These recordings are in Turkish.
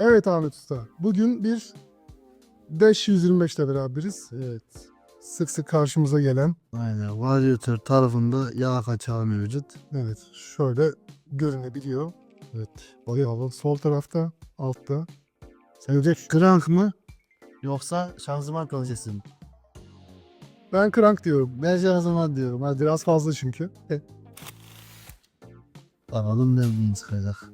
Evet Ahmet Usta. Bugün bir Dash 125 ile beraberiz. Evet. Sık sık karşımıza gelen. Aynen. Varyatör tarafında yağ kaçağı mevcut. Evet. Şöyle görünebiliyor. Evet. Bayağı sol tarafta, altta. Sence crank mı? Yoksa şanzıman kalitesi mi? Ben crank diyorum. Ben şanzıman diyorum. Biraz fazla çünkü. bakalım ne çıkacak.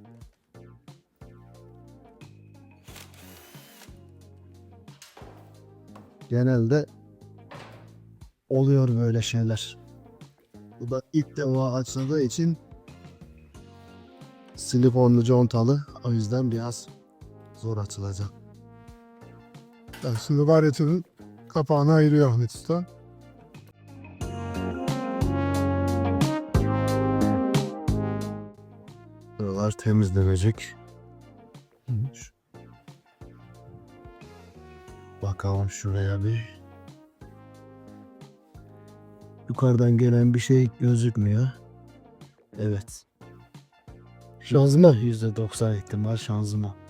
Genelde oluyor böyle şeyler. Bu da ilk defa açıldığı için silikonlu contalı. O yüzden biraz zor açılacak. Ben şimdi varyatörün kapağını ayırıyor Ahmet Usta. Buralar temizlenecek. Bakalım şuraya bir. Yukarıdan gelen bir şey gözükmüyor. Evet. Şanzıman. %90 ihtimal şanzıman.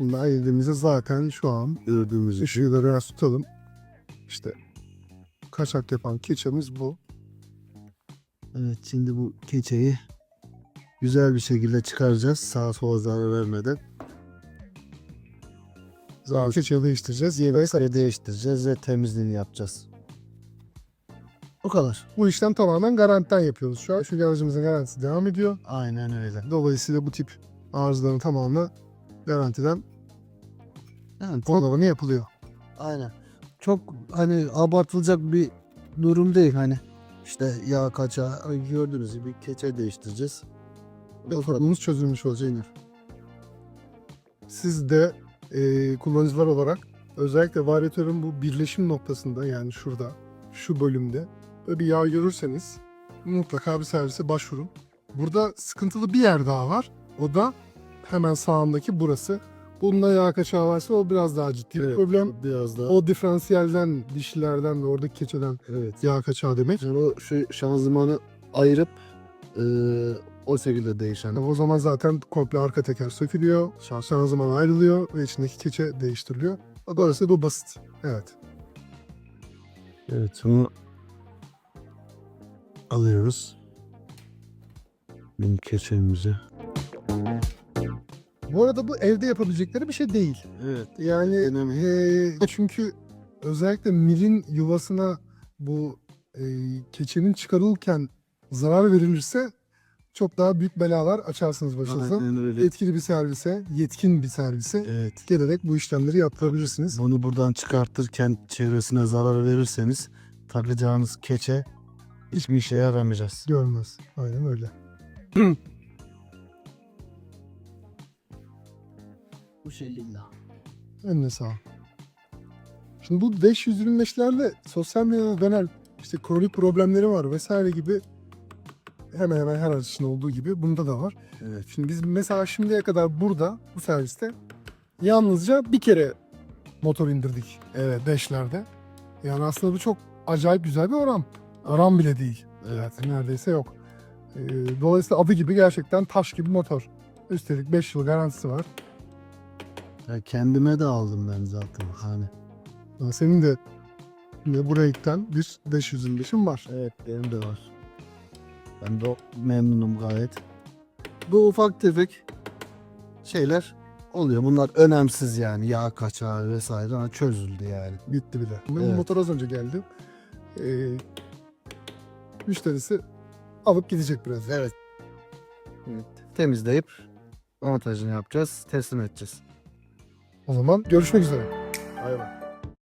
Bunu ayırdığımızda zaten şu an Gördüğümüz ışığı biraz tutalım. İşte kaçak yapan keçemiz bu. Evet şimdi bu keçeyi güzel bir şekilde çıkaracağız. Sağa sola zarar vermeden. Zaten keçeyi değiştireceğiz. Yeni Ve değiştireceğiz ve temizliğini yapacağız. O kadar. Bu işlem tamamen garantiden yapıyoruz şu an. Çünkü aracımızın garantisi devam ediyor. Aynen öyle. Dolayısıyla bu tip arızaların tamamı garantiden Yani onarımı yapılıyor. Aynen. Çok hani abartılacak bir durum değil hani. İşte yağ kaçağı gördüğünüz gibi keçe değiştireceğiz. Ve sorunumuz çözülmüş olacak yine. Siz de e, kullanıcılar olarak özellikle varyatörün bu birleşim noktasında yani şurada, şu bölümde böyle bir yağ görürseniz mutlaka bir servise başvurun. Burada sıkıntılı bir yer daha var. O da hemen sağındaki burası. Bunda yağ kaçağı varsa o biraz daha ciddi bir problem. biraz daha. O diferansiyelden, dişlerden ve oradaki keçeden evet. yağ kaçağı demek. Yani o şu şanzımanı ayırıp eee, o şekilde değişen. O zaman zaten komple arka teker sökülüyor. Şanzıman ayrılıyor ve içindeki keçe değiştiriliyor. Dolayısıyla bu basit. Evet. Evet bunu alıyoruz. Benim keçemizi. Bu arada bu evde yapabilecekleri bir şey değil. Evet. Yani eee, çünkü özellikle milin yuvasına bu eee, keçenin çıkarılırken zarar verilirse çok daha büyük belalar açarsınız başınıza. Aynen öyle. Etkili bir servise, yetkin bir servise Evet. gelerek bu işlemleri yaptırabilirsiniz. Bunu buradan çıkartırken çevresine zarar verirseniz takacağınız keçe hiçbir işe yaramayacağız. Görmez. Aynen öyle. Bu şekilde. Eline sağ ol. Şimdi bu 525'lerle sosyal medyada dönen işte kronik problemleri var vesaire gibi hemen hemen her için olduğu gibi bunda da var. Evet. Şimdi biz mesela şimdiye kadar burada bu serviste yalnızca bir kere motor indirdik evet 5'lerde. Yani aslında bu çok acayip güzel bir oran. Oran bile değil. Evet. Neredeyse yok. Ee, dolayısıyla adı gibi gerçekten taş gibi motor. Üstelik 5 yıl garantisi var. Ya kendime de aldım ben zaten hani. Ya Senin de yine buraya giden bir 525'in var. Evet benim de var. Ben de memnunum gayet. Bu ufak tefek şeyler oluyor. Bunlar önemsiz yani. Yağ kaçağı vesaire ama çözüldü yani. Bitti bile. Bu Evet. motor az önce geldi. Ee, müşterisi alıp gidecek biraz. Evet. evet. Temizleyip montajını yapacağız. Teslim edeceğiz. O zaman görüşmek üzere. Bay bay.